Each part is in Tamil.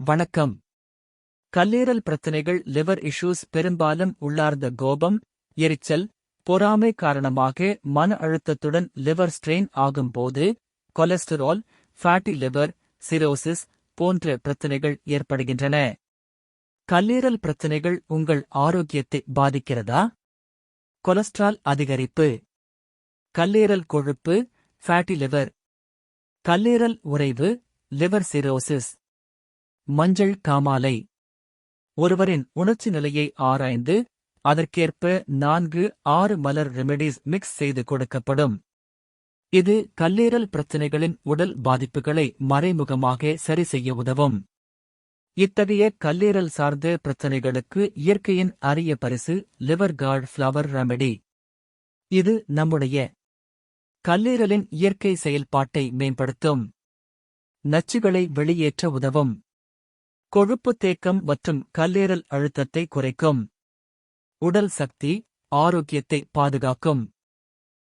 வணக்கம். கல்லீரல் பிரச்சனைகள் லிவர் இஷ்யூஸ் பெரும்பாலும் உள்ளார்ந்த கோபம் எரிச்சல் பொறாமை காரணமாக மன அழுத்தத்துடன் லிவர் ஸ்ட்ரெயின் ஆகும்போது கொலஸ்டரால் ஃபேட்டி லிவர் சிரோசிஸ் போன்ற பிரச்சனைகள் ஏற்படுகின்றன. கல்லீரல் பிரச்சனைகள் உங்கள் ஆரோக்கியத்தை பாதிக்கிறதா? கொலஸ்ட்ரால் அதிகரிப்பு. கல்லீரல் கொழுப்பு ஃபேட்டி லிவர் கல்லீரல் உறைவு லிவர் சிரோசிஸ் மஞ்சள் காமாலை. ஒருவரின் உணர்ச்சி நிலையை ஆராய்ந்து அதற்கேற்ப நான்கு ஆறு மலர் ரெமெடிஸ் மிக்ஸ் செய்து கொடுக்கப்படும். இது கல்லீரல் பிரச்சினைகளின் உடல் பாதிப்புகளை மறைமுகமாக சரி செய்ய உதவும். இத்தகைய கல்லீரல் சார்ந்த பிரச்சினைகளுக்கு இயற்கையின் அரிய பரிசு லிவர் கார்டு ஃப்ளவர் ரெமெடி. இது நம்முடைய கல்லீரலின் இயற்கை செயல்பாட்டை மேம்படுத்தும். நச்சுகளை வெளியேற்ற உதவும். கொழுப்பு தேக்கம் மற்றும் கல்லீரல் அழுத்தத்தை குறைக்கும். உடல் சக்தி ஆரோக்கியத்தை பாதுகாக்கும்.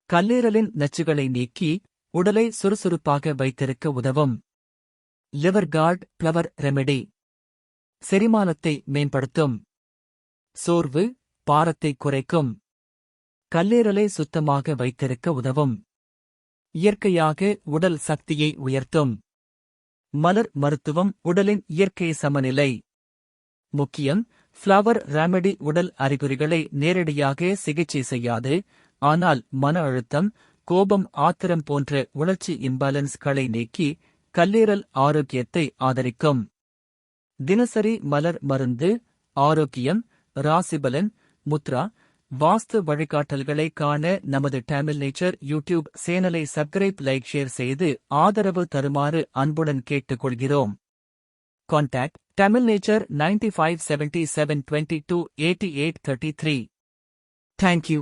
கல்லீரலின் நச்சுகளை நீக்கி உடலை சுறுசுறுப்பாக வைத்திருக்க உதவும். லிவர்கார்டு பிளவர் ரெமெடி செரிமானத்தை மேம்படுத்தும். சோர்வு பாரத்தை குறைக்கும். கல்லீரலை சுத்தமாக வைத்திருக்க உதவும். இயற்கையாக உடல் சக்தியை உயர்த்தும். மலர் மருத்துவம் உடலின் இயற்கை சமநிலை. முக்கியம் ஃப்ளவர் ரெமெடி உடல் அறிகுறிகளை நேரடியாக சிகிச்சை செய்யாது ஆனால் மன அழுத்தம் கோபம் ஆத்திரம் போன்ற உணர்ச்சி இம்பேலன்ஸ்களை நீக்கி கல்லீரல் ஆரோக்கியத்தை ஆதரிக்கும். தினசரி மலர் மருந்து ஆரோக்கியம் ராசிபலன் முத்ரா வாஸ்து வழிகாட்டல்களை காண நமது டேமில் நேச்சர் யூடியூப் சேனலை சப்ஸ்கிரைப் லைக் ஷேர் செய்து ஆதரவு தருமாறு அன்புடன் கேட்டுக்கொள்கிறோம். Contact Tamil nature ninety five seventy seven twenty two eighty eight thirty three thank you